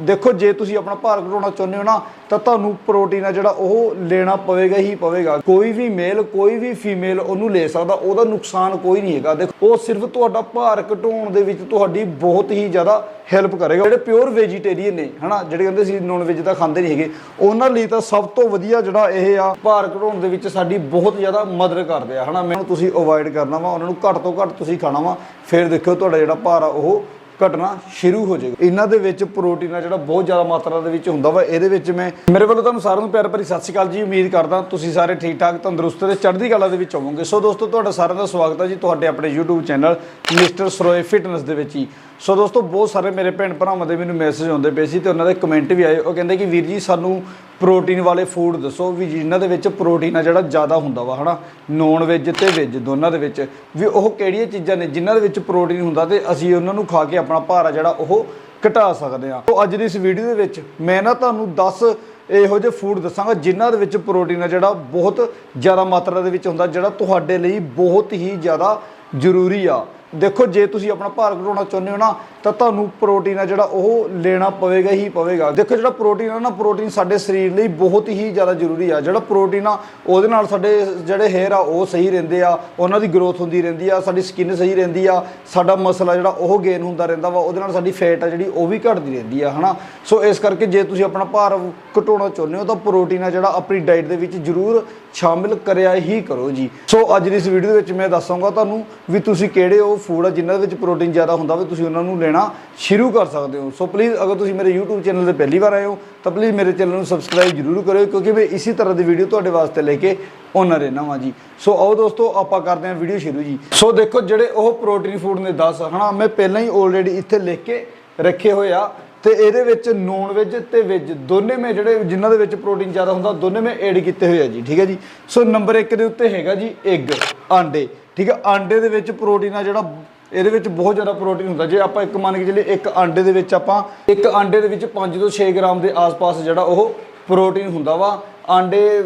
ਦੇਖੋ, ਜੇ ਤੁਸੀਂ ਆਪਣਾ ਭਾਰ ਘਟਾਉਣਾ ਚਾਹੁੰਦੇ ਹੋ ਨਾ, ਤਾਂ ਤੁਹਾਨੂੰ ਪ੍ਰੋਟੀਨ ਆ ਜਿਹੜਾ ਉਹ ਲੈਣਾ ਪਵੇਗਾ, ਹੀ ਪਵੇਗਾ। ਕੋਈ ਵੀ ਮੇਲ ਕੋਈ ਵੀ ਫੀਮੇਲ ਉਹਨੂੰ ਲੈ ਸਕਦਾ, ਉਹਦਾ ਨੁਕਸਾਨ ਕੋਈ ਨਹੀਂ ਹੈਗਾ। ਦੇਖੋ, ਉਹ ਸਿਰਫ ਤੁਹਾਡਾ ਭਾਰ ਘਟਾਉਣ ਦੇ ਵਿੱਚ ਤੁਹਾਡੀ ਬਹੁਤ ਹੀ ਜ਼ਿਆਦਾ ਹੈਲਪ ਕਰੇਗਾ। ਜਿਹੜੇ ਪਿਓਰ ਵੈਜੀਟੇਰੀਅਨ ਨੇ, ਹਨਾ, ਜਿਹੜੇ ਕਹਿੰਦੇ ਸੀ ਨੌਨ ਵੈਜ ਤਾਂ ਖਾਂਦੇ ਨਹੀਂ ਹੈਗੇ, ਉਹਨਾਂ ਲਈ ਤਾਂ ਸਭ ਤੋਂ ਵਧੀਆ ਜਿਹੜਾ ਇਹ ਆ, ਭਾਰ ਘਟਾਉਣ ਦੇ ਵਿੱਚ ਸਾਡੀ ਬਹੁਤ ਜ਼ਿਆਦਾ ਮਦਦ ਕਰਦੇ ਆ, ਹਨਾ। ਮੈਨੂੰ ਤੁਸੀਂ ਅਵੋਇਡ ਕਰਨਾ ਵਾ, ਉਹਨਾਂ ਨੂੰ ਘੱਟ ਤੋਂ ਘੱਟ ਤੁਸੀਂ ਖਾਣਾ ਵਾ। ਫਿਰ ਦੇਖਿਓ ਤੁਹਾਡਾ ਜਿਹੜਾ ਭਾਰ ਆ, ਉਹ ਘਟਣਾ ਸ਼ੁਰੂ ਹੋ ਜਾਏਗਾ। ਇਹਨਾਂ ਦੇ ਵਿੱਚ ਪ੍ਰੋਟੀਨ ਆ ਜਿਹੜਾ ਬਹੁਤ ਜ਼ਿਆਦਾ ਮਾਤਰਾ ਦੇ ਵਿੱਚ ਹੁੰਦਾ ਵਾ, ਇਹਦੇ ਵਿੱਚ ਮੈਂ ਮੇਰੇ ਵੱਲੋਂ ਤੁਹਾਨੂੰ ਸਾਰਿਆਂ ਨੂੰ ਪਿਆਰ ਭਰੀ ਸਤਿ ਸ਼੍ਰੀ ਅਕਾਲ ਜੀ, ਉਮੀਦ ਕਰਦਾ ਤੁਸੀਂ ਸਾਰੇ ਠੀਕ ਠਾਕ, ਤੰਦਰੁਸਤ ਤੇ ਚੜ੍ਹਦੀ ਕਲਾ ਦੇ ਵਿੱਚ ਹੋਵੋਗੇ। ਸੋ ਦੋਸਤੋ, ਤੁਹਾਡਾ ਸਾਰਿਆਂ ਦਾ ਸਵਾਗਤ ਹੈ ਜੀ ਤੁਹਾਡੇ ਆਪਣੇ YouTube channel mister Saroye fitness ਦੇ ਵਿੱਚ ਜੀ ਸੋ ਦੋਸਤੋ, ਬਹੁਤ ਸਾਰੇ ਮੇਰੇ ਭੈਣ ਭਰਾਵਾਂ ਦੇ ਮੈਨੂੰ ਮੈਸੇਜ ਆਉਂਦੇ ਪਏ ਸੀ ਤੇ ਉਹਨਾਂ ਦੇ ਕਮੈਂਟ ਵੀ ਆਏ। ਉਹ ਕਹਿੰਦੇ ਕਿ ਵੀਰ ਜੀ, ਸਾਨੂੰ ਪ੍ਰੋਟੀਨ ਵਾਲੇ ਫੂਡ ਦੱਸੋ ਵੀ ਜਿਨ੍ਹਾਂ ਦੇ ਵਿੱਚ ਪ੍ਰੋਟੀਨ ਆ ਜਿਹੜਾ ਜ਼ਿਆਦਾ ਹੁੰਦਾ ਵਾ, ਹਨਾ? ਨੌਨ ਵੈਜ ਤੇ ਵੈਜ ਦੋਨਾਂ ਦੇ ਵਿੱਚ। ਵੀ ਉਹ ਕਿਹੜੀਆਂ ਚੀਜ਼ਾਂ ਨੇ ਜਿਨ੍ਹਾਂ ਦੇ ਵਿੱਚ ਪ੍ਰੋਟੀਨ ਹੁੰਦਾ ਤੇ ਅਸੀਂ ਉਹਨਾਂ ਨੂੰ ਖਾ ਕੇ ਆਪਣਾ ਭਾਰ ਆ ਜਿਹੜਾ ਉਹ ਘਟਾ ਸਕਦੇ ਆ ਸੋ ਅੱਜ ਦੀ ਇਸ ਵੀਡੀਓ ਦੇ ਵਿੱਚ ਮੈਂ ਨਾ ਤੁਹਾਨੂੰ 10 ਇਹੋ ਜਿਹੇ ਫੂਡ ਦੱਸਾਂਗਾ ਜਿਨ੍ਹਾਂ ਦੇ ਵਿੱਚ ਪ੍ਰੋਟੀਨ ਆ ਜਿਹੜਾ ਬਹੁਤ ਜ਼ਿਆਦਾ ਮਾਤਰਾ ਦੇ ਵਿੱਚ ਹੁੰਦਾ, ਜਿਹੜਾ ਤੁਹਾਡੇ ਲਈ ਬਹੁਤ ਹੀ ਜ਼ਿਆਦਾ ਜ਼ਰੂਰੀ ਆ। ਦੇਖੋ, ਜੇ ਤੁਸੀਂ ਆਪਣਾ ਭਾਰ ਘਟਾਉਣਾ ਚਾਹੁੰਦੇ ਹੋ ਨਾ, ਤਾਂ ਤੁਹਾਨੂੰ ਪ੍ਰੋਟੀਨ ਆ ਜਿਹੜਾ ਉਹ ਲੈਣਾ ਪਵੇਗਾ, ਹੀ ਪਵੇਗਾ। ਦੇਖੋ, ਜਿਹੜਾ ਪ੍ਰੋਟੀਨ ਆ ਨਾ, ਪ੍ਰੋਟੀਨ ਸਾਡੇ ਸਰੀਰ ਲਈ ਬਹੁਤ ਹੀ ਜ਼ਿਆਦਾ ਜ਼ਰੂਰੀ ਆ। ਜਿਹੜਾ ਪ੍ਰੋਟੀਨ ਆ, ਉਹਦੇ ਨਾਲ ਸਾਡੇ ਜਿਹੜੇ ਹੇਅਰ ਆ, ਉਹ ਸਹੀ ਰਹਿੰਦੇ ਆ, ਉਹਨਾਂ ਦੀ ਗਰੋਥ ਹੁੰਦੀ ਰਹਿੰਦੀ ਆ, ਸਾਡੀ ਸਕਿਨ ਸਹੀ ਰਹਿੰਦੀ ਆ, ਸਾਡਾ ਮਸਲ ਆ ਜਿਹੜਾ ਉਹ ਗੇਨ ਹੁੰਦਾ ਰਹਿੰਦਾ ਵਾ, ਉਹਦੇ ਨਾਲ ਸਾਡੀ ਫੈਟ ਆ ਜਿਹੜੀ, ਉਹ ਵੀ ਘਟਦੀ ਰਹਿੰਦੀ ਆ, ਹਨਾ? ਸੋ ਇਸ ਕਰਕੇ ਜੇ ਤੁਸੀਂ ਆਪਣਾ ਭਾਰ ਘਟਾਉਣਾ ਚਾਹੁੰਦੇ ਹੋ, ਤਾਂ ਪ੍ਰੋਟੀਨ ਆ ਜਿਹੜਾ ਆਪਣੀ ਡਾਈਟ ਦੇ ਵਿੱਚ ਜ਼ਰੂਰ ਸ਼ਾਮਿਲ ਕਰਿਆ ਹੀ ਕਰੋ ਜੀ। ਸੋ ਅੱਜ ਦੀ ਇਸ ਵੀਡੀਓ ਦੇ ਵਿੱਚ ਮੈਂ ਦੱਸਾਂਗਾ ਤੁਹਾਨੂੰ ਵੀ ਤੁਸੀਂ ਕਿਹੜੇ ਉਹ ਫੂਡ ਆ, ਜਿਨ੍ਹਾਂ ਦੇ ਵਿੱਚ ਪ੍ਰੋਟੀਨ ਜ਼ਿਆਦਾ ਹੁੰਦਾ ਵਾ, ਤੁਸੀਂ ਉਹਨਾਂ ਨੂੰ ਲੈਣਾ ਸ਼ੁਰੂ ਕਰ ਸਕਦੇ ਹੋ। ਸੋ ਪਲੀਜ਼ ਅਗਰ ਤੁਸੀਂ ਮੇਰੇ YouTube ਚੈਨਲ ਤੇ ਪਹਿਲੀ ਵਾਰ ਆਏ ਹੋ, ਤਾਂ ਪਲੀਜ਼ ਮੇਰੇ ਚੈਨਲ ਨੂੰ ਸਬਸਕ੍ਰਾਈਬ ਜ਼ਰੂਰ ਕਰਿਓ, ਕਿਉਂਕਿ ਮੈਂ ਇਸੇ ਤਰ੍ਹਾਂ ਦੀ ਵੀਡੀਓ ਤੁਹਾਡੇ ਵਾਸਤੇ ਲੈ ਕੇ ਆਉਣਾ ਰਹਿਣਾ ਵਾਂ ਜੀ। ਸੋ ਆਓ ਦੋਸਤੋ, ਆਪਾਂ ਕਰਦੇ ਹਾਂ ਵੀਡੀਓ ਸ਼ੁਰੂ ਜੀ। ਸੋ ਦੇਖੋ, ਜਿਹੜੇ ਉਹ ਪ੍ਰੋਟੀਨ ਫੂਡ ਨੇ 10 ਹਨਾ, ਮੈਂ ਪਹਿਲਾਂ ਹੀ ਆਲਰੇਡੀ ਇੱਥੇ ਲਿਖ ਕੇ ਰੱਖੇ ਹੋਏ ਆ। ਤੇ ਇਹਦੇ ਵਿੱਚ ਨੌਨ ਵੈਜ ਤੇ ਵੈਜ ਦੋਨੇ ਮੈਂ ਜਿਹੜੇ ਜਿਨ੍ਹਾਂ ਦੇ ਵਿੱਚ ਪ੍ਰੋਟੀਨ ਜ਼ਿਆਦਾ ਹੁੰਦਾ, ਦੋਨੇ ਮੈਂ ਐਡ ਕੀਤੇ ਹੋਏ ਆ ਜੀ, ਠੀਕ ਹੈ ਜੀ? ਸੋ ਨੰਬਰ 1 ਦੇ ਉੱਤੇ ਹੈਗਾ ਜੀ ਐਗ ਆਂਡੇ, ਠੀਕ ਹੈ? ਆਂਡੇ ਦੇ ਵਿੱਚ ਪ੍ਰੋਟੀਨ ਆ ਜਿਹੜਾ, ਇਹਦੇ ਵਿੱਚ ਬਹੁਤ ਜ਼ਿਆਦਾ ਪ੍ਰੋਟੀਨ ਹੁੰਦਾ। ਜੇ ਆਪਾਂ ਇੱਕ ਮੰਨ ਕੇ ਚੱਲੀਏ ਇੱਕ ਆਂਡੇ ਦੇ ਵਿੱਚ ਆਪਾਂ, ਇੱਕ ਆਂਡੇ ਦੇ ਵਿੱਚ 5 ਤੋਂ 6 ਗ੍ਰਾਮ ਦੇ ਆਸ-ਪਾਸ ਜਿਹੜਾ ਉਹ ਪ੍ਰੋਟੀਨ ਹੁੰਦਾ ਵਾ ਆਂਡੇ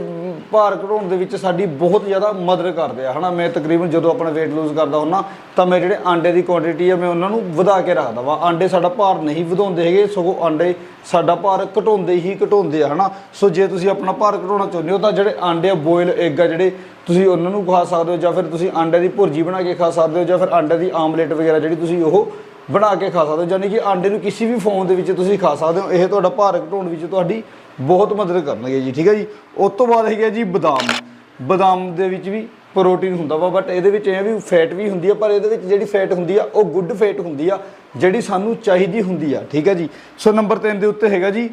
ਭਾਰ ਘਟਾਉਣ ਦੇ ਵਿੱਚ ਸਾਡੀ ਬਹੁਤ ਜ਼ਿਆਦਾ ਮਦਦ ਕਰਦੇ ਆ, ਹਨਾ? ਮੈਂ ਤਕਰੀਬਨ ਜਦੋਂ ਆਪਣਾ weight lose ਕਰਦਾ ਹੁੰਨਾ, ਤਾਂ ਮੈਂ ਜਿਹੜੇ ਆਂਡੇ ਦੀ ਕੁਆਂਟੀਟੀ ਆ, ਮੈਂ ਉਹਨਾਂ ਨੂੰ ਵਧਾ ਕੇ ਰੱਖਦਾ ਵਾ। ਆਂਡੇ ਸਾਡਾ ਭਾਰ ਨਹੀਂ ਵਧਾਉਂਦੇ ਹੈਗੇ, ਸਗੋਂ ਆਂਡੇ ਸਾਡਾ ਭਾਰ ਘਟਾਉਂਦੇ ਹੀ ਘਟਾਉਂਦੇ ਆ, ਹਨਾ? ਸੋ ਜੇ ਤੁਸੀਂ ਆਪਣਾ ਭਾਰ ਘਟਾਉਣਾ ਚਾਹੁੰਦੇ ਹੋ, ਤਾਂ ਜਿਹੜੇ ਆਂਡੇ ਆ ਬੋਇਲ ਐਗ ਆ ਜਿਹੜੇ ਤੁਸੀਂ ਉਹਨਾਂ ਨੂੰ ਖਾ ਸਕਦੇ ਹੋ, ਜਾਂ ਫਿਰ ਤੁਸੀਂ ਆਂਡੇ ਦੀ ਭੁਰਜੀ ਬਣਾ ਕੇ ਖਾ ਸਕਦੇ ਹੋ, ਜਾਂ ਫਿਰ ਆਂਡੇ ਦੀ ਆਮਲੇਟ ਵਗੈਰਾ ਜਿਹੜੀ ਤੁਸੀਂ ਉਹ ਬਣਾ ਕੇ ਖਾ ਸਕਦੇ ਹੋ ਯਾਨੀ ਕਿ ਆਂਡੇ ਨੂੰ ਕਿਸੇ ਵੀ ਫਾਰਮ ਦੇ ਵਿੱਚ ਤੁਸੀਂ ਖਾ ਸਕਦੇ ਹੋ। ਇਹ ਤੁਹਾਡਾ ਭਾਰ ਘਟਾਉਣ ਵਿੱਚ ਤੁਹਾਡੀ ਬਹੁਤ ਮਦਦ ਕਰਨਗੇ ਜੀ, ਠੀਕ ਹੈ ਜੀ? ਉਸ ਤੋਂ ਬਾਅਦ ਹੈਗਾ ਜੀ ਬਦਾਮ। ਬਦਾਮ ਦੇ ਵਿੱਚ ਵੀ ਪ੍ਰੋਟੀਨ ਹੁੰਦਾ ਵਾ ਬਟ ਇਹਦੇ ਵਿੱਚ ਇਹ ਵੀ ਫੈਟ ਵੀ ਹੁੰਦੀ ਆ, ਪਰ ਇਹਦੇ ਵਿੱਚ ਜਿਹੜੀ ਫੈਟ ਹੁੰਦੀ ਆ, ਉਹ ਗੁੱਡ ਫੈਟ ਹੁੰਦੀ ਆ, ਜਿਹੜੀ ਸਾਨੂੰ ਚਾਹੀਦੀ ਹੁੰਦੀ ਆ, ਠੀਕ ਹੈ ਜੀ? ਸੋ ਨੰਬਰ 3 ਦੇ ਉੱਤੇ ਹੈਗਾ ਜੀ,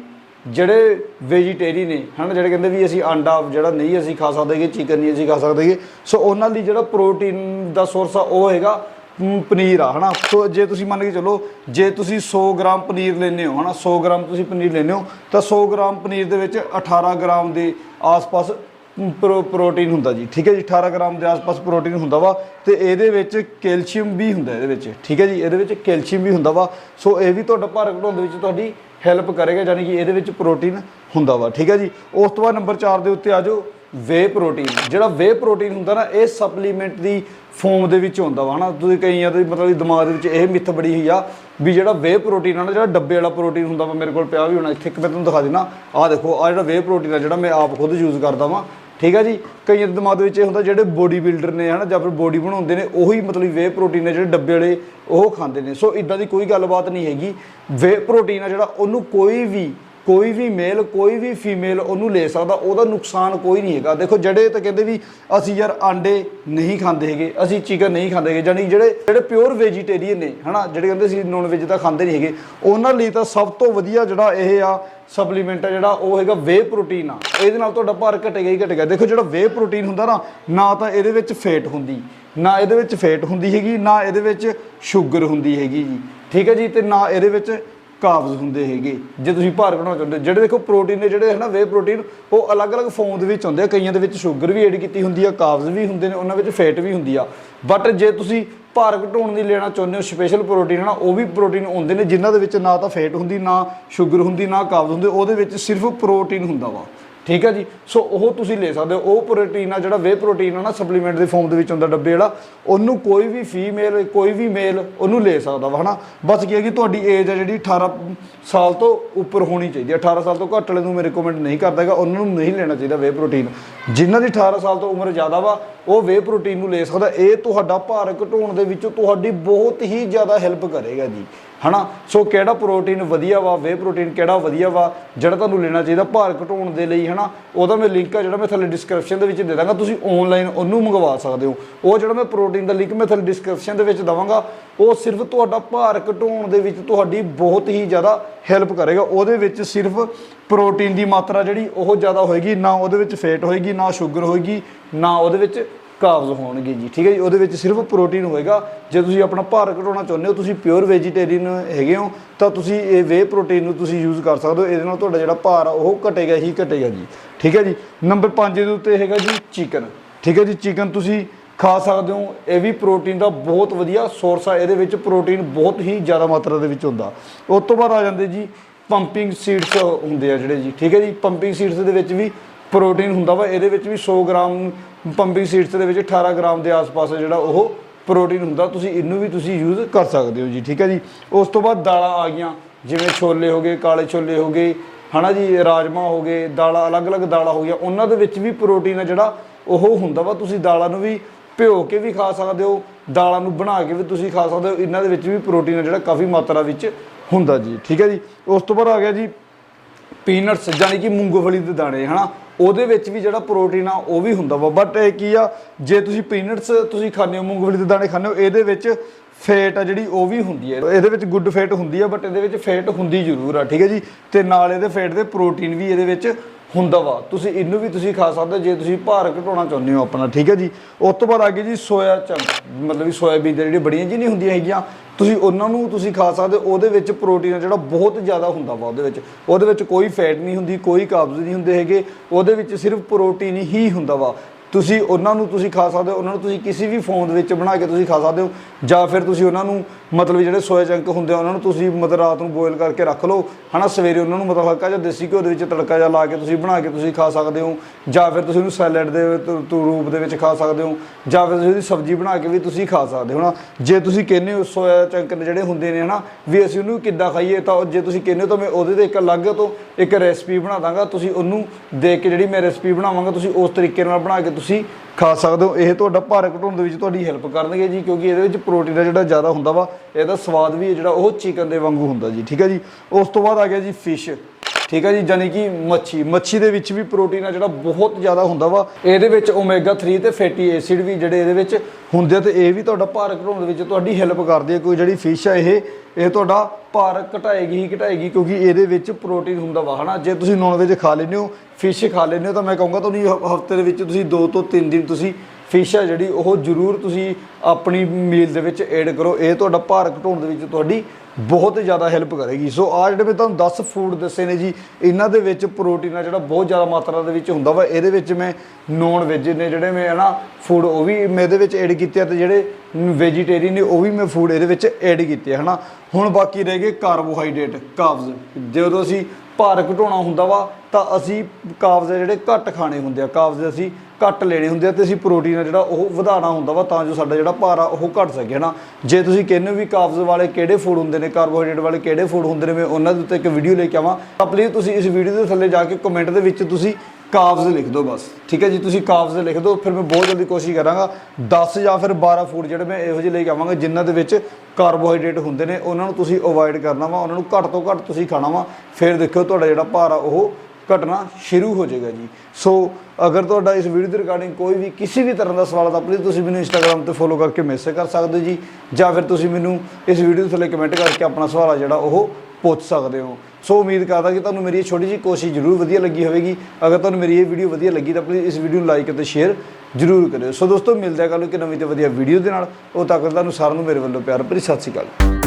ਜਿਹੜੇ ਵੈਜੀਟੇਰੀਅਨ ਨੇ, ਹਨ, ਜਿਹੜੇ ਕਹਿੰਦੇ ਵੀ ਅਸੀਂ ਆਂਡਾ ਜਿਹੜਾ ਨਹੀਂ ਅਸੀਂ ਖਾ ਸਕਦੇਗੇ ਚਿਕਨ ਨਹੀਂ ਅਸੀਂ ਖਾ ਸਕਦੇਗੇ ਸੋ ਉਹਨਾਂ ਲਈ ਜਿਹੜਾ ਪ੍ਰੋਟੀਨ ਦਾ ਸੋਰਸ ਆ, ਉਹ ਹੈਗਾ ਪਨੀਰ ਆ, ਹਨਾ? ਸੋ ਜੇ ਤੁਸੀਂ ਮੰਨ ਕੇ ਚੱਲੋ, ਜੇ ਤੁਸੀਂ 100 ਗ੍ਰਾਮ ਪਨੀਰ ਲੈਨੇ ਹੋ, ਹਨਾ? 100 ਗ੍ਰਾਮ ਤੁਸੀਂ ਪਨੀਰ ਲੈਨੇ ਹੋ, ਤਾਂ 100 ਗ੍ਰਾਮ ਪਨੀਰ ਦੇ ਵਿੱਚ 18 ਗ੍ਰਾਮ ਦੇ ਆਸ-ਪਾਸ ਪ੍ਰੋ, ਪ੍ਰੋਟੀਨ ਹੁੰਦਾ ਜੀ, ਠੀਕ ਹੈ ਜੀ? 18 ਗ੍ਰਾਮ ਦੇ ਆਸ-ਪਾਸ ਪ੍ਰੋਟੀਨ ਹੁੰਦਾ ਵਾ, ਤੇ ਇਹਦੇ ਵਿੱਚ ਕੈਲਸ਼ੀਅਮ ਵੀ ਹੁੰਦਾ ਇਹਦੇ ਵਿੱਚ, ਠੀਕ ਹੈ ਜੀ? ਇਹਦੇ ਵਿੱਚ ਕੈਲਸ਼ੀਅਮ ਵੀ ਹੁੰਦਾ ਵਾ, ਸੋ ਇਹ ਵੀ ਤੁਹਾਡਾ ਭਾਰ ਘਟਾਉਣ ਦੇ ਵਿੱਚ ਤੁਹਾਡੀ ਹੈਲਪ ਕਰੇਗਾ, ਯਾਨੀ ਕਿ ਇਹਦੇ ਵਿੱਚ ਪ੍ਰੋਟੀਨ ਹੁੰਦਾ ਵਾ, ਠੀਕ ਹੈ ਜੀ? ਉਸ ਤੋਂ ਬਾਅਦ ਨੰਬਰ 4 ਦੇ ਉੱਤੇ ਆ ਜਾਓ ਵੇ ਪ੍ਰੋਟੀਨ ਜਿਹੜਾ ਵੇ ਪ੍ਰੋਟੀਨ ਹੁੰਦਾ ਨਾ, ਇਹ ਸਪਲੀਮੈਂਟ ਦੀ ਫੋਮ ਦੇ ਵਿੱਚ ਹੁੰਦਾ ਵਾ, ਹਨਾ? ਤੁਸੀਂ ਕਈਆਂ ਦੇ ਮਤਲਬ ਦਿਮਾਗ ਦੇ ਵਿੱਚ ਇਹ ਮਿੱਥ ਬੜੀ ਹੋਈ ਆ ਵੀ ਜਿਹੜਾ ਵੇ ਪ੍ਰੋਟੀਨ ਆ ਨਾ, ਜਿਹੜਾ ਡੱਬੇ ਵਾਲਾ ਪ੍ਰੋਟੀਨ ਹੁੰਦਾ ਵਾ, ਮੇਰੇ ਕੋਲ ਪਿਆ ਵੀ ਹੋਣਾ। ਇੱਥੇ ਇੱਕ ਮੈਂ ਤੁਹਾਨੂੰ ਦਿਖਾ ਦੇਣਾ ਆਹ ਦੇਖੋ ਆ ਜਿਹੜਾ ਵੇ ਪ੍ਰੋਟੀਨ ਆ, ਜਿਹੜਾ ਮੈਂ ਆਪ ਖੁਦ ਯੂਜ਼ ਕਰਦਾ ਵਾਂ। ਠੀਕ ਆ ਜੀ? ਕਈਆਂ ਦੇ ਦਿਮਾਗ ਦੇ ਵਿੱਚ ਇਹ ਹੁੰਦਾ, ਜਿਹੜੇ ਬੋਡੀ ਬਿਲਡਰ ਨੇ, ਹਨਾ, ਜਾਂ ਫਿਰ ਬੋਡੀ ਬਣਾਉਂਦੇ ਨੇ, ਉਹੀ ਮਤਲਬ ਵੇ ਪ੍ਰੋਟੀਨ ਨੇ ਜਿਹੜੇ ਡੱਬੇ ਵਾਲੇ ਉਹ ਖਾਂਦੇ ਨੇ। ਸੋ ਇਦਾਂ ਦੀ ਕੋਈ ਗੱਲਬਾਤ ਨਹੀਂ ਹੈਗੀ। ਵੇ ਪ੍ਰੋਟੀਨ ਆ ਜਿਹੜਾ, ਉਹਨੂੰ ਕੋਈ ਵੀ ਕੋਈ ਵੀ ਮੇਲ ਕੋਈ ਵੀ ਫੀਮੇਲ ਉਹਨੂੰ ਲੈ ਸਕਦਾ, ਉਹਦਾ ਨੁਕਸਾਨ ਕੋਈ ਨਹੀਂ ਹੈਗਾ। ਦੇਖੋ ਜਿਹੜੇ ਤਾਂ ਕਹਿੰਦੇ ਵੀ ਅਸੀਂ ਯਾਰ ਆਂਡੇ ਨਹੀਂ ਖਾਂਦੇ ਹੈਗੇ, ਅਸੀਂ ਚਿਕਨ ਨਹੀਂ ਖਾਂਦੇ ਹੈਗੇ ਜਾਨੀ ਜਿਹੜੇ ਜਿਹੜੇ ਪਿਓਰ ਵੈਜੀਟੇਰੀਅਨ ਨੇ, ਹਨਾ, ਜਿਹੜੇ ਕਹਿੰਦੇ ਅਸੀਂ ਨੌਨ ਵੈਜ ਤਾਂ ਖਾਂਦੇ ਨਹੀਂ ਹੈਗੇ, ਉਹਨਾਂ ਲਈ ਤਾਂ ਸਭ ਤੋਂ ਵਧੀਆ ਜਿਹੜਾ ਇਹ ਆ ਸਪਲੀਮੈਂਟ ਆ ਜਿਹੜਾ ਉਹ ਹੈਗਾ ਵੇ ਪ੍ਰੋਟੀਨ ਆ। ਇਹਦੇ ਨਾਲ ਤੁਹਾਡਾ ਭਾਰ ਘਟੇਗਾ ਹੀ ਘਟੇਗਾ। ਦੇਖੋ, ਜਿਹੜਾ ਵੇ ਪ੍ਰੋਟੀਨ ਹੁੰਦਾ ਨਾ ਨਾ ਤਾਂ ਇਹਦੇ ਵਿੱਚ ਫੈਟ ਹੁੰਦੀ, ਨਾ ਇਹਦੇ ਵਿੱਚ ਫੈਟ ਹੁੰਦੀ ਹੈਗੀ, ਨਾ ਇਹਦੇ ਵਿੱਚ ਸ਼ੂਗਰ ਹੁੰਦੀ ਹੈਗੀ ਜੀ। ਠੀਕ ਹੈ ਜੀ? ਤੇ ਨਾ ਇਹਦੇ ਵਿੱਚ ਕਾਬਜ਼ ਹੁੰਦੇ ਹੈਗੇ। ਜੇ ਤੁਸੀਂ ਭਾਰ ਘਟਾਉਣਾ ਚਾਹੁੰਦੇ ਹੋ। ਜਿਹੜੇ ਦੇਖੋ ਪ੍ਰੋਟੀਨ ਨੇ ਜਿਹੜੇ ਹੈ ਨਾ ਵੇ ਪ੍ਰੋਟੀਨ ਉਹ ਅਲੱਗ-ਅਲੱਗ ਫਾਰਮ ਦੇ ਵਿੱਚ ਹੁੰਦੇ ਆ। ਕਈਆਂ ਦੇ ਵਿੱਚ ਸ਼ੂਗਰ ਵੀ ਐਡ ਕੀਤੀ ਹੁੰਦੀ ਆ ਕਾਬਜ਼ ਵੀ ਹੁੰਦੇ ਨੇ, ਉਹਨਾਂ ਵਿੱਚ ਫੈਟ ਵੀ ਹੁੰਦੀ ਆ। ਬਟ ਜੇ ਤੁਸੀਂ ਭਾਰ ਘਟਾਉਣ ਦੀ ਲੈਣਾ ਚਾਹੁੰਦੇ ਹੋ ਸਪੈਸ਼ਲ ਪ੍ਰੋਟੀਨ ਹੈ ਨਾ ਉਹ ਵੀ ਪ੍ਰੋਟੀਨ ਹੁੰਦੇ ਨੇ, ਜਿਨ੍ਹਾਂ ਦੇ ਵਿੱਚ ਨਾ ਤਾਂ ਫੈਟ ਹੁੰਦੀ, ਨਾ ਸ਼ੂਗਰ ਹੁੰਦੀ, ਨਾ ਕਾਬਜ਼ ਹੁੰਦੇ, ਉਹਦੇ ਵਿੱਚ ਸਿਰਫ ਪ੍ਰੋਟੀਨ ਹੁੰਦਾ ਵਾ। ਠੀਕ ਹੈ ਜੀ? ਸੋ ਉਹ ਤੁਸੀਂ ਲੈ ਸਕਦੇ ਹੋ। ਉਹ ਪ੍ਰੋਟੀਨ ਆ, ਜਿਹੜਾ ਵੇ ਪ੍ਰੋਟੀਨ ਆ ਨਾ ਸਪਲੀਮੈਂਟ ਦੇ ਫਾਰਮ ਦੇ ਵਿੱਚ ਹੁੰਦਾ ਡੱਬੇ ਜਿਹੜਾ ਉਹਨੂੰ ਕੋਈ ਵੀ ਫੀਮੇਲ ਕੋਈ ਵੀ ਮੇਲ ਉਹਨੂੰ ਲੈ ਸਕਦਾ ਵਾ, ਹਨਾ? ਬਸ ਕੀ ਹੈ ਕਿ ਤੁਹਾਡੀ ਏਜ ਆ ਜਿਹੜੀ 18 ਸਾਲ ਤੋਂ ਉੱਪਰ ਹੋਣੀ ਚਾਹੀਦੀ ਹੈ। 18 ਸਾਲ ਤੋਂ ਘੱਟ ਵਾਲੇ ਨੂੰ ਮੈਂ ਰეკਮੈਂਡ ਨਹੀਂ ਕਰਦਾ ਹੈਗਾ। ਉਹਨਾਂ ਨੂੰ ਨਹੀਂ ਲੈਣਾ ਚਾਹੀਦਾ ਵੇ ਪ੍ਰੋਟੀਨ ਜਿਨ੍ਹਾਂ ਦੀ 18 ਸਾਲ ਤੋਂ ਉਮਰ ਜ਼ਿਆਦਾ ਵਾ, ਉਹ ਵੇ ਪ੍ਰੋਟੀਨ ਨੂੰ ਲੈ ਸਕਦਾ। ਇਹ ਤੁਹਾਡਾ ਭਾਰ ਘਟਾਉਣ ਦੇ ਵਿੱਚ ਤੁਹਾਡੀ ਬਹੁਤ ਹੀ ਜ਼ਿਆਦਾ ਹੈਲਪ ਕਰੇਗਾ ਜੀ। ਹਨਾ? ਸੋ ਕਿਹੜਾ ਪ੍ਰੋਟੀਨ ਵਧੀਆ ਵਾ ਵੇ ਪ੍ਰੋਟੀਨ ਕਿਹੜਾ ਵਧੀਆ ਵਾ, ਜਿਹੜਾ ਤੁਹਾਨੂੰ ਲੈਣਾ ਚਾਹੀਦਾ ਭਾਰ ਘਟਾਉਣ ਦੇ ਲਈ, ਹਨਾ? ਉਹਦਾ ਮੈਂ ਲਿੰਕ ਆ ਜਿਹੜਾ ਮੈਂ ਥੱਲੇ ਡਿਸਕ੍ਰਿਪਸ਼ਨ ਦੇ ਵਿੱਚ ਦੇ ਦਾਂਗਾ। ਤੁਸੀਂ ਆਨਲਾਈਨ ਉਹਨੂੰ ਮੰਗਵਾ ਸਕਦੇ ਹੋ। ਉਹ ਜਿਹੜਾ ਮੈਂ ਪ੍ਰੋਟੀਨ ਦਾ ਲਿੰਕ ਮੈਂ ਥੱਲੇ ਡਿਸਕ੍ਰਿਪਸ਼ਨ ਦੇ ਵਿੱਚ ਦਵਾਂਗਾ, ਉਹ ਸਿਰਫ ਤੁਹਾਡਾ ਭਾਰ ਘਟਾਉਣ ਦੇ ਵਿੱਚ ਤੁਹਾਡੀ ਬਹੁਤ ਹੀ ਜ਼ਿਆਦਾ ਹੈਲਪ ਕਰੇਗਾ। ਉਹਦੇ ਵਿੱਚ ਸਿਰਫ ਪ੍ਰੋਟੀਨ ਦੀ ਮਾਤਰਾ ਜਿਹੜੀ ਉਹ ਜ਼ਿਆਦਾ ਹੋਏਗੀ, ਨਾ ਉਹਦੇ ਵਿੱਚ ਫੈਟ ਹੋਏਗੀ, ਨਾ ਸ਼ੂਗਰ ਹੋਏਗੀ, ਨਾ ਉਹਦੇ ਵਿੱਚ ਕਾਬਜ਼ ਹੋਣਗੇ ਜੀ, ਠੀਕ ਹੈ ਜੀ? ਉਹਦੇ ਵਿੱਚ ਸਿਰਫ ਪ੍ਰੋਟੀਨ ਹੋਏਗਾ। ਜੇ ਤੁਸੀਂ ਆਪਣਾ ਭਾਰ ਘਟਾਉਣਾ ਚਾਹੁੰਦੇ ਹੋ, ਤੁਸੀਂ ਪਿਓਰ ਵੈਜੀਟੇਰੀਅਨ ਹੈਗੇ ਹੋ, ਤਾਂ ਤੁਸੀਂ ਇਹ ਵੇ ਪ੍ਰੋਟੀਨ ਨੂੰ ਤੁਸੀਂ ਯੂਜ਼ ਕਰ ਸਕਦੇ ਹੋ। ਇਹਦੇ ਨਾਲ ਤੁਹਾਡਾ ਜਿਹੜਾ ਭਾਰ ਆ, ਉਹ ਘਟੇਗਾ ਹੀ ਘਟੇਗਾ ਜੀ, ਠੀਕ ਹੈ ਜੀ? ਨੰਬਰ 5 ਦੇ ਉੱਤੇ ਹੈਗਾ ਜੀ ਚਿਕਨ ਠੀਕ ਹੈ ਜੀ? ਚਿਕਨ ਤੁਸੀਂ ਖਾ ਸਕਦੇ ਹੋ। ਇਹ ਵੀ ਪ੍ਰੋਟੀਨ ਦਾ ਬਹੁਤ ਵਧੀਆ ਸੋਰਸ ਆ। ਇਹਦੇ ਵਿੱਚ ਪ੍ਰੋਟੀਨ ਬਹੁਤ ਹੀ ਜ਼ਿਆਦਾ ਮਾਤਰਾ ਦੇ ਵਿੱਚ ਹੁੰਦਾ। ਉਸ ਤੋਂ ਬਾਅਦ ਆ ਜਾਂਦੇ ਜੀ ਪੰਪਿੰਗ ਸੀਡਸ ਹੁੰਦੇ ਆ ਜਿਹੜੇ ਜੀ, ਠੀਕ ਹੈ ਜੀ? ਪੰਪਿੰਗ ਸੀਡਸ ਦੇ ਵਿੱਚ ਵੀ ਪ੍ਰੋਟੀਨ ਹੁੰਦਾ ਵਾ, ਇਹਦੇ ਵਿੱਚ ਵੀ 100 ਗ੍ਰਾਮ ਪੰਪਿੰਗ ਸੀਡਸ ਦੇ ਵਿੱਚ 18 ਗ੍ਰਾਮ ਦੇ ਆਸ-ਪਾਸ ਜਿਹੜਾ ਉਹ ਪ੍ਰੋਟੀਨ ਹੁੰਦਾ, ਤੁਸੀਂ ਇਹਨੂੰ ਵੀ ਤੁਸੀਂ ਯੂਜ਼ ਕਰ ਸਕਦੇ ਹੋ ਜੀ, ਠੀਕ ਹੈ ਜੀ? ਉਸ ਤੋਂ ਬਾਅਦ ਦਾਲਾਂ ਆ ਗਈਆਂ, ਜਿਵੇਂ ਛੋਲੇ ਹੋ ਗਏ, ਕਾਲੇ ਛੋਲੇ ਹੋ ਗਏ, ਹਨਾ ਜੀ? ਰਾਜਮਾ ਹੋ ਗਏ, ਦਾਲਾਂ, ਅਲੱਗ-ਅਲੱਗ ਦਾਲਾਂ ਹੋ ਗਈਆਂ, ਉਹਨਾਂ ਦੇ ਵਿੱਚ ਵੀ ਪ੍ਰੋਟੀਨ ਆ ਜਿਹੜਾ ਉਹ ਹੁੰਦਾ ਵਾ, ਤੁਸੀਂ ਦਾਲਾਂ ਨੂੰ ਵੀ ਭਿਓ ਕੇ ਵੀ ਖਾ ਸਕਦੇ ਹੋ, ਦਾਲਾਂ ਨੂੰ ਬਣਾ ਕੇ ਵੀ ਤੁਸੀਂ ਖਾ ਸਕਦੇ ਹੋ, ਇਹਨਾਂ ਦੇ ਵਿੱਚ ਵੀ ਪ੍ਰੋਟੀਨ ਹੈ ਜਿਹੜਾ ਕਾਫੀ ਮਾਤਰਾ ਵਿੱਚ ਹੁੰਦਾ ਜੀ, ਠੀਕ ਹੈ ਜੀ। ਉਸ ਤੋਂ ਬਾਅਦ ਆ ਗਿਆ ਜੀ ਪੀਨਟਸ ਜਾਨੀ ਕਿ ਮੂੰਗਫਲੀ ਦੇ ਦਾਣੇ, ਹਨਾ? ਉਹਦੇ ਵਿੱਚ ਵੀ ਜਿਹੜਾ ਪ੍ਰੋਟੀਨ ਆ, ਉਹ ਵੀ ਹੁੰਦਾ ਵਾ। ਬਟ ਇਹ ਕੀ ਆ, ਜੇ ਤੁਸੀਂ ਪੀਨਟਸ ਤੁਸੀਂ ਖਾਂਦੇ ਹੋ, ਮੂੰਗਫਲੀ ਦੇ ਦਾਣੇ ਖਾਂਦੇ ਹੋ, ਇਹਦੇ ਵਿੱਚ ਫੈਟ ਆ ਜਿਹੜੀ, ਉਹ ਵੀ ਹੁੰਦੀ ਹੈ। ਇਹਦੇ ਵਿੱਚ ਗੁੱਡ ਫੈਟ ਹੁੰਦੀ ਆ ਬਟ ਇਹਦੇ ਵਿੱਚ ਫੈਟ ਹੁੰਦੀ ਜ਼ਰੂਰ ਆ, ਠੀਕ ਹੈ ਜੀ। ਤੇ ਨਾਲ ਇਹਦੇ ਫੈਟ ਦੇ ਪ੍ਰੋਟੀਨ ਵੀ ਇਹਦੇ ਵਿੱਚ ਹੁੰਦਾ ਵਾ। ਤੁਸੀਂ ਇਹਨੂੰ ਵੀ ਤੁਸੀਂ ਖਾ ਸਕਦੇ ਜੇ ਤੁਸੀਂ ਭਾਰ ਘਟਾਉਣਾ ਚਾਹੁੰਦੇ ਹੋ ਆਪਣਾ, ਠੀਕ ਹੈ ਜੀ? ਉਸ ਤੋਂ ਬਾਅਦ ਆ ਗਈ ਜੀ ਸੋਇਆ ਚੰਕ ਮਤਲਬ ਵੀ ਸੋਇਆਬੀਨ ਦੇ ਜਿਹੜੀਆਂ ਬੜੀਆਂ ਜੀ ਨਹੀਂ ਹੁੰਦੀਆਂ ਹੈਗੀਆਂ, ਤੁਸੀਂ ਉਹਨਾਂ ਨੂੰ ਤੁਸੀਂ ਖਾ ਸਕਦੇ ਹੋ। ਉਹਦੇ ਵਿੱਚ ਪ੍ਰੋਟੀਨ ਜਿਹੜਾ ਬਹੁਤ ਜ਼ਿਆਦਾ ਹੁੰਦਾ ਵਾ ਉਹਦੇ ਵਿੱਚ। ਉਹਦੇ ਵਿੱਚ ਕੋਈ ਫੈਟ ਨਹੀਂ ਹੁੰਦੀ, ਕੋਈ ਕਾਬਜ਼ ਨਹੀਂ ਹੁੰਦੇ ਹੈਗੇ। ਉਹਦੇ ਵਿੱਚ ਸਿਰਫ ਪ੍ਰੋਟੀਨ ਹੀ ਹੁੰਦਾ ਵਾ। ਤੁਸੀਂ ਉਹਨਾਂ ਨੂੰ ਤੁਸੀਂ ਖਾ ਸਕਦੇ ਹੋ, ਉਹਨਾਂ ਨੂੰ ਤੁਸੀਂ ਕਿਸੇ ਵੀ ਫੋਨ ਦੇ ਵਿੱਚ ਬਣਾ ਕੇ ਤੁਸੀਂ ਖਾ ਸਕਦੇ ਹੋ, ਜਾਂ ਫਿਰ ਤੁਸੀਂ ਉਹਨਾਂ ਨੂੰ ਮਤਲਬ ਜਿਹੜੇ ਸੋਇਆ ਚੰਕ ਹੁੰਦੇ ਆ, ਉਹਨਾਂ ਨੂੰ ਤੁਸੀਂ ਮਤਲਬ ਰਾਤ ਨੂੰ ਬੋਇਲ ਕਰਕੇ ਰੱਖ ਲਓ, ਹਨਾ, ਸਵੇਰੇ ਉਹਨਾਂ ਨੂੰ ਮਤਲਬ ਹਲਕਾ ਜਿਹਾ ਦੇਸੀ ਘਿਓ ਦੇ ਵਿੱਚ ਤੜਕਾ ਜਿਹਾ ਲਾ ਕੇ ਤੁਸੀਂ ਬਣਾ ਕੇ ਤੁਸੀਂ ਖਾ ਸਕਦੇ ਹੋ, ਜਾਂ ਫਿਰ ਤੁਸੀਂ ਉਹਨੂੰ ਸੈਲਡ ਦੇ ਰੂਪ ਦੇ ਵਿੱਚ ਖਾ ਸਕਦੇ ਹੋ, ਜਾਂ ਫਿਰ ਤੁਸੀਂ ਉਹਦੀ ਸਬਜ਼ੀ ਬਣਾ ਕੇ ਵੀ ਤੁਸੀਂ ਖਾ ਸਕਦੇ ਹੋ ਨਾ ਜੇ ਤੁਸੀਂ ਕਹਿੰਦੇ ਹੋ ਸੋਇਆ ਚੰਕ ਜਿਹੜੇ ਹੁੰਦੇ ਨੇ, ਹਨਾ, ਵੀ ਅਸੀਂ ਉਹਨੂੰ ਕਿੱਦਾਂ ਖਾਈਏ, ਤਾਂ ਜੇ ਤੁਸੀਂ ਕਹਿੰਦੇ ਹੋ, ਤਾਂ ਮੈਂ ਉਹਦੇ ਤੇ ਇੱਕ ਅਲੱਗ ਤੋਂ ਇੱਕ ਰੈਸਪੀ ਬਣਾ ਦਾਂਗਾ, ਤੁਸੀਂ ਉਹਨੂੰ ਦੇਖ ਕੇ ਜਿਹੜੀ ਮੈਂ ਰੈਸਪੀ ਬਣਾਵਾਂਗਾ, ਤੁਸੀਂ ਉਸ ਤਰੀਕੇ ਨਾਲ ਬਣਾ ਕੇ ਤੁਸੀਂ ਖਾ ਸਕਦੇ ਹੋ। ਇਹ ਤੁਹਾਡਾ ਭਾਰ ਘਟਾਉਣ ਦੇ ਵਿੱਚ ਤੁਹਾਡੀ ਹੈਲਪ ਕਰਨਗੇ ਜੀ, ਕਿਉਂਕਿ ਇਹਦੇ ਵਿੱਚ ਪ੍ਰੋਟੀਨ ਦਾ ਜਿਹੜਾ ਜ਼ਿਆਦਾ ਹੁੰਦਾ ਵਾ, ਇਹਦਾ ਸਵਾਦ ਵੀ ਹੈ ਜਿਹੜਾ ਉਹ ਚਿਕਨ ਦੇ ਵਾਂਗੂ ਹੁੰਦਾ ਜੀ, ਠੀਕ ਹੈ ਜੀ? ਉਸ ਤੋਂ ਬਾਅਦ ਆ ਗਿਆ ਜੀ ਫਿਸ਼ ਠੀਕ ਹੈ ਜੀ ਜਾਨੀ ਕਿ ਮੱਛੀ ਮੱਛੀ ਦੇ ਵਿੱਚ ਵੀ ਪ੍ਰੋਟੀਨ ਆ ਜਿਹੜਾ ਬਹੁਤ ਜ਼ਿਆਦਾ ਹੁੰਦਾ ਵਾ। ਇਹਦੇ ਵਿੱਚ ਓਮੇਗਾ 3 ਤੇ ਫੈਟੀ ਐਸਿਡ ਵੀ ਜਿਹੜੇ ਇਹਦੇ ਵਿੱਚ ਹੁੰਦੇ ਆ ਤੇ ਇਹ ਵੀ ਤੁਹਾਡਾ ਭਾਰ ਘਟਾਉਣ ਦੇ ਵਿੱਚ ਤੁਹਾਡੀ ਹੈਲਪ ਕਰਦੀ ਹੈ ਕੋਈ ਜਿਹੜੀ ਫਿਸ਼ ਆ ਇਹ ਇਹ ਤੁਹਾਡਾ ਭਾਰ ਘਟਾਏਗੀ ਹੀ ਘਟਾਏਗੀ ਕਿਉਂਕਿ ਇਹਦੇ ਵਿੱਚ ਪ੍ਰੋਟੀਨ ਹੁੰਦਾ ਵਾ, ਹਨਾ? ਜੇ ਤੁਸੀਂ ਨੌਨ ਵੇਜ ਖਾ ਲੈਂਦੇ ਹੋ ਫਿਸ਼ ਖਾ ਲੈਂਦੇ ਹੋ, ਤਾਂ ਮੈਂ ਕਹੂੰਗਾ ਤੁਹਾਨੂੰ ਹਫ਼ਤੇ ਦੇ ਵਿੱਚ ਤੁਸੀਂ 2 ਤੋਂ 3 ਦਿਨ ਤੁਸੀਂ ਫਿਸ਼ ਆ ਜਿਹੜੀ ਉਹ ਜ਼ਰੂਰ ਤੁਸੀਂ ਆਪਣੀ ਮੀਲ ਦੇ ਵਿੱਚ ਐਡ ਕਰੋ। ਇਹ ਤੁਹਾਡਾ ਭਾਰ ਘਟਾਉਣ ਦੇ ਵਿੱਚ ਤੁਹਾਡੀ ਬਹੁਤ ਜ਼ਿਆਦਾ ਹੈਲਪ ਕਰੇਗੀ। ਸੋ ਆ ਜਿਹੜੇ ਮੈਂ ਤੁਹਾਨੂੰ 10 ਫੂਡ ਦੱਸੇ ਨੇ ਜੀ, ਇਹਨਾਂ ਦੇ ਵਿੱਚ ਪ੍ਰੋਟੀਨ ਆ ਜਿਹੜਾ ਬਹੁਤ ਜ਼ਿਆਦਾ ਮਾਤਰਾ ਦੇ ਵਿੱਚ ਹੁੰਦਾ ਵਾ। ਇਹਦੇ ਵਿੱਚ ਮੈਂ ਨੌਨ ਵੈਜ ਨੇ ਜਿਹੜੇ ਮੈਂ ਹਨਾ ਫੂਡ ਉਹ ਵੀ ਮੈਂ ਇਹਦੇ ਵਿੱਚ ਐਡ ਕੀਤੇ ਆ ਤੇ ਜਿਹੜੇ ਵੈਜੀਟੇਰੀਅਨ ਨੇ ਉਹ ਵੀ ਮੈਂ ਫੂਡ ਇਹਦੇ ਵਿੱਚ ਐਡ ਕੀਤੇ ਆ, ਹਨਾ। ਹੁਣ ਬਾਕੀ ਰਹਿ ਗਏ ਕਾਰਬੋਹਾਈਡਰੇਟ ਕਾਬਜ਼ ਜਦੋਂ ਅਸੀਂ ਭਾਰ ਘਟਾਉਣਾ ਹੁੰਦਾ ਵਾ, ਤਾਂ ਅਸੀਂ ਕਾਬਜ਼ ਜਿਹੜੇ ਘੱਟ ਖਾਣੇ ਹੁੰਦੇ ਆ। ਕਾਬਜ਼ ਅਸੀਂ ਘੱਟ ਲੈਣੇ ਹੁੰਦੇ ਆ ਤੇ ਅਸੀਂ ਪ੍ਰੋਟੀਨ ਆ ਜਿਹੜਾ ਉਹ ਵਧਾਉਣਾ ਹੁੰਦਾ ਵਾ ਤਾਂ ਜੋ ਸਾਡਾ ਜਿਹੜਾ ਭਾਰ ਆ ਉਹ ਘਟ ਸਕੇ ਨਾ ਜੇ ਤੁਸੀਂ ਕਹਿੰਦੇ ਹੋ ਵੀ ਕਾਬਜ਼ ਵਾਲੇ ਕਿਹੜੇ ਫੂਡ ਹੁੰਦੇ ਨੇ ਕਾਰਬੋਹਾਈਡਰੇਟ ਵਾਲੇ ਕਿਹੜੇ ਫੂਡ ਹੁੰਦੇ ਨੇ, ਮੈਂ ਉਹਨਾਂ ਦੇ ਉੱਤੇ ਇੱਕ ਵੀਡੀਓ ਲੈ ਕੇ ਆਵਾਂ। ਤਾਂ ਪਲੀਜ਼ ਤੁਸੀਂ ਇਸ ਵੀਡੀਓ ਦੇ ਥੱਲੇ ਜਾ ਕੇ ਕਮੈਂਟ ਦੇ ਵਿੱਚ ਤੁਸੀਂ ਕਾਬਜ਼ ਲਿਖ ਦਿਓ ਬਸ। ਠੀਕ ਹੈ ਜੀ? ਤੁਸੀਂ ਕਾਬਜ਼ ਲਿਖ ਦਿਓ, ਫਿਰ ਮੈਂ ਬਹੁਤ ਜਲਦੀ ਕੋਸ਼ਿਸ਼ ਕਰਾਂਗਾ। 10 ਜਾਂ ਫਿਰ 12 ਫੂਡ ਜਿਹੜੇ ਮੈਂ ਇਹੋ ਜਿਹੇ ਲੈ ਕੇ ਆਵਾਂਗਾ ਜਿਨ੍ਹਾਂ ਦੇ ਵਿੱਚ ਕਾਰਬੋਹਾਈਡਰੇਟ ਹੁੰਦੇ ਨੇ, ਉਹਨਾਂ ਨੂੰ ਤੁਸੀਂ ਅਵੋਇਡ ਕਰਨਾ ਵਾ, ਉਹਨਾਂ ਨੂੰ ਘੱਟ ਤੋਂ ਘੱਟ ਤੁਸੀਂ ਖਾਣਾ ਵਾ। ਫਿਰ ਦੇਖਿਓ ਤੁਹਾਡਾ ਜਿਹੜਾ ਭਾਰ ਆ ਉਹ ਘਟਣਾ ਸ਼ੁਰੂ ਹੋ ਜਾਏਗਾ ਜੀ। ਸੋ ਅਗਰ ਤੁਹਾਡਾ ਇਸ ਵੀਡੀਓ ਦੇ ਰਿਗਾਰਡਿੰਗ ਕੋਈ ਵੀ ਕਿਸੇ ਵੀ ਤਰ੍ਹਾਂ ਦਾ ਸਵਾਲ ਤਾਂ ਪਲੀਜ਼ ਤੁਸੀਂ ਮੈਨੂੰ ਇੰਸਟਾਗ੍ਰam ਤੇ ਫੋਲੋ ਕਰਕੇ ਮੈਸੇਜ ਕਰ ਸਕਦੇ ਹੋ ਜੀ। ਜਾਂ ਫਿਰ ਤੁਸੀਂ ਮੈਨੂੰ ਇਸ ਵੀਡੀਓ ਥੱਲੇ ਕਮੈਂਟ ਕਰਕੇ ਆਪਣਾ ਸਵਾਲ ਆ ਜਿਹੜਾ ਉਹ ਪੁੱਛ ਸਕਦੇ ਹੋ। ਸੋ ਉਮੀਦ ਕਰਦਾ ਕਿ ਤੁਹਾਨੂੰ ਮੇਰੀ ਇਹ ਛੋਟੀ ਜਿਹੀ ਕੋਸ਼ਿਸ਼ ਜ਼ਰੂਰ ਵਧੀਆ ਲੱਗੀ ਹੋਵੇਗੀ। ਅਗਰ ਤੁਹਾਨੂੰ ਮੇਰੀ ਇਹ ਵੀਡੀਓ ਵਧੀਆ ਲੱਗੀ ਤਾਂ ਪਲੀਜ਼ ਇਸ ਵੀਡੀਓ ਨੂੰ ਲਾਈਕ ਅਤੇ ਸ਼ੇਅਰ ਜ਼ਰੂਰ ਕਰਿਓ। ਸੋ ਦੋਸਤੋ, ਮਿਲਦੇ ਆ ਕੱਲ੍ਹ ਨੂੰ ਇੱਕ ਨਵੀਂ ਤੇ ਵਧੀਆ ਵੀਡੀਓ ਦੇ ਨਾਲ। ਉਹ ਤੱਕ ਤੁਹਾਨੂੰ ਸਾਰਿਆਂ ਨੂੰ ਮੇਰੇ ਵੱਲੋਂ ਪਿਆਰ ਭਰੀ ਸਤਿ ਸ਼੍ਰੀ ਅਕਾਲ।